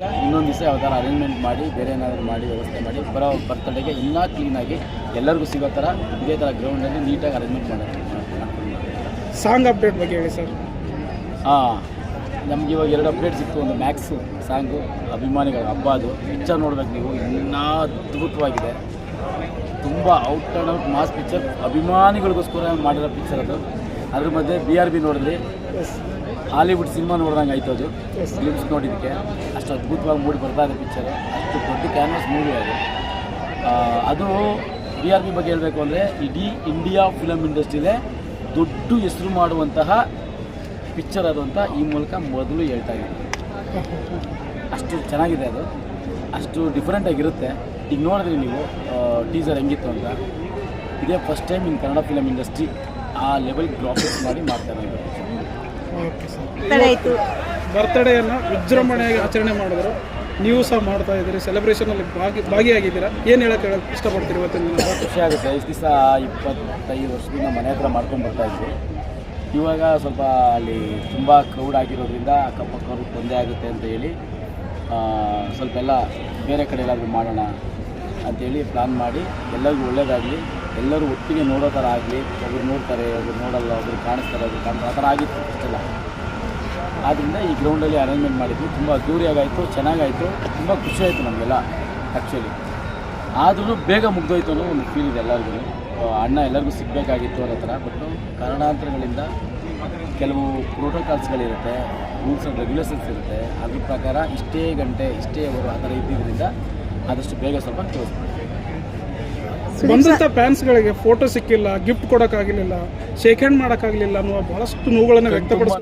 ಇನ್ನೊಂದು ದಿವಸ ಯಾವ ಥರ ಅರೇಂಜ್ಮೆಂಟ್ ಮಾಡಿ ಬೇರೆ ಏನಾದರೂ ಮಾಡಿ ವ್ಯವಸ್ಥೆ ಮಾಡಿ ಬರೋ ಬರ್ತಡೆಗೆ ಇನ್ನೂ ಕ್ಲೀನಾಗಿ ಎಲ್ಲರಿಗೂ ಸಿಗೋ ಥರ ಇದೇ ಥರ ಗ್ರೌಂಡಲ್ಲಿ ನೀಟಾಗಿ ಅರೇಂಜ್ಮೆಂಟ್ ಮಾಡೋದು. ಸಾಂಗ್ ಅಪ್ಡೇಟ್ ಬಗ್ಗೆ ಹೇಳಿ ಸರ್ ಹಾಂ ನಮ್ಗೆ ಇವಾಗ ಎರಡು ಅಪ್ಡೇಟ್ ಸಿಕ್ತು ಒಂದು ಮ್ಯಾಕ್ಸು ಸಾಂಗು ಅಭಿಮಾನಿಗಳ ಹಬ್ಬ ಅದು. ಪಿಕ್ಚರ್ ನೋಡ್ಬೇಕು ನೀವು ಇನ್ನೂ ಅದ್ಭುತವಾಗಿದೆ. ತುಂಬ out and out mass picture ಅಭಿಮಾನಿಗಳಿಗೋಸ್ಕರ ಮಾಡಿರೋ ಪಿಕ್ಚರ್ ಅದು. ಅದ್ರ ಮಧ್ಯೆ ಬಿ ಆರ್ ಬಿ ನೋಡಿದ್ರಿ. ಹಾಲಿವುಡ್ ಸಿನಿಮಾ ನೋಡಿದಂಗೆ ಆಯ್ತು ಅದು. ಫಿಲ್ಮ್ಸ್ ನೋಡಿದ್ದಕ್ಕೆ ಅಷ್ಟು ಅದ್ಭುತವಾಗಿ ಮೂಡಿ ಬರ್ತಾ ಇದೆ ಪಿಕ್ಚರು ಅಷ್ಟು ದೊಡ್ಡ ಕ್ಯಾನ್ವಸ್ ಮೂವಿ ಅದು. ಅದು ಬಿ ಆರ್ ಪಿ ಬಗ್ಗೆ ಹೇಳಬೇಕು ಅಂದರೆ ಇಡೀ ಇಂಡಿಯಾ ಫಿಲಮ್ ಇಂಡಸ್ಟ್ರಿಲೇ ದೊಡ್ಡ ಹೆಸರು ಮಾಡುವಂತಹ ಪಿಕ್ಚರ್ ಅದು ಅಂತ ಈ ಮೂಲಕ ಮೊದಲು ಹೇಳ್ತಾ ಇದ್ದೀನಿ. ಅಷ್ಟು ಚೆನ್ನಾಗಿದೆ ಅದು. ಅಷ್ಟು ಡಿಫ್ರೆಂಟಾಗಿರುತ್ತೆ ಈಗ ನೋಡಿದ್ರಿ ನೀವು ಟೀಸರ್ ಹೆಂಗಿತ್ತು ಅಂತ. ಇದೇ first time in Kannada film industry ಆ ಲೆವೆಲ್ ಗ್ರಾಫಿಕ್ಸ್ ಮಾಡಿ ಮಾಡ್ತಾ ಆಯಿತು. ಬರ್ತ್ಡೇಯನ್ನು ವಿಜೃಂಭಣೆಯಾಗಿ ಆಚರಣೆ ಮಾಡಿದ್ರು. ನೀವು ಸಹ ಮಾಡ್ತಾ ಇದ್ದೀರಿ ಸೆಲೆಬ್ರೇಷನಲ್ಲಿ ಭಾಗಿ ಭಾಗಿಯಾಗಿದ್ದೀರಾ? ಏನು ಹೇಳಕ್ಕೆ ಹೇಳಕ್ಕೆ ಇಷ್ಟಪಡ್ತೀರಿ ಇವತ್ತಿನ ದಿನ? ಖುಷಿ ಆಗುತ್ತೆ. ಇಷ್ಟು ದಿವಸ ಇಪ್ಪತ್ತೈದು ವರ್ಷದಿಂದ ಮನೆ ಹತ್ರ ಮಾಡ್ಕೊಂಡು ಬರ್ತಾ ಇದ್ವಿ. ಇವಾಗ ಸ್ವಲ್ಪ ಅಲ್ಲಿ ತುಂಬ ಕ್ರೌಡ್ ಆಗಿರೋದ್ರಿಂದ ಅಕ್ಕಪಕ್ಕವ್ರಿಗೆ ತೊಂದರೆ ಆಗುತ್ತೆ ಅಂತ ಹೇಳಿ ಆ, ಸ್ವಲ್ಪ ಎಲ್ಲ ಬೇರೆ ಕಡೆ ಎಲ್ಲಾದರೂ ಮಾಡೋಣ ಅಂತೇಳಿ ಪ್ಲ್ಯಾನ್ ಮಾಡಿ ಎಲ್ಲರಿಗೂ ಒಳ್ಳೇದಾಗಲಿ. ಎಲ್ಲರೂ ಒಟ್ಟಿಗೆ ನೋಡೋ ಥರ ಆಗಲಿ, ಒಬ್ರು ನೋಡ್ತಾರೆ, ಒಬ್ರು ನೋಡಲ್ಲ, ಒಬ್ರು ಕಾಣಿಸ್ತಾರೆ, ಒಬ್ರು ಕಾಣ್ತಾರೆ, ಆ ಥರ ಆಗಿತ್ತು ಅಷ್ಟೆಲ್ಲ. ಆದ್ದರಿಂದ ಈ ಗ್ರೌಂಡಲ್ಲಿ ಅರೇಂಜ್ಮೆಂಟ್ ಮಾಡಿದ್ವಿ. ತುಂಬ ಅದ್ದೂರಿಯಾಗಾಯಿತು, ಚೆನ್ನಾಗಾಯಿತು, ತುಂಬ ಖುಷಿಯಾಯಿತು ನಮಗೆಲ್ಲ ಆ್ಯಕ್ಚುಲಿ ಆದ್ರೂ ಬೇಗ ಮುಗ್ದೋಯ್ತು ಅನ್ನೋ ಒಂದು ಫೀಲ್ ಇದೆ ಎಲ್ಲರಿಗೂ ಅಣ್ಣ ಎಲ್ಲರಿಗೂ ಸಿಗಬೇಕಾಗಿತ್ತು ಅನ್ನೋ ಥರ ಬಟ್ ಕಾರಣಾಂತರಗಳಿಂದ ಕೆಲವು ಪ್ರೋಟೋಕಾಲ್ಸ್ಗಳಿರುತ್ತೆ ರೂಲ್ಸ್ ಆ್ಯಂಡ್ ರೆಗ್ಯುಲೇಷನ್ಸ್ ಇರುತ್ತೆ. ಅದ್ರ ಪ್ರಕಾರ ಇಷ್ಟೇ ಗಂಟೆ, ಇಷ್ಟೇ ಅವರು ಆ ಥರ ಇದ್ದಿದ್ದರಿಂದ ಆದಷ್ಟು ಬೇಗ ಸ್ವಲ್ಪ ಕ್ಲೋಸ್ ಬಂದಂಥ ಫ್ಯಾನ್ಸ್ಗಳಿಗೆ ಫೋಟೋ ಸಿಕ್ಕಿಲ್ಲ ಗಿಫ್ಟ್ ಕೊಡೋಕ್ಕಾಗಲಿಲ್ಲ ಶೇಕ್ ಹ್ಯಾಂಡ್ ಮಾಡೋಕ್ಕಾಗಲಿಲ್ಲ ಅನ್ನುವ ಬಹಳಷ್ಟು ನೋವುಗಳನ್ನು ವ್ಯಕ್ತಪಡಿಸ್ತಾರೆ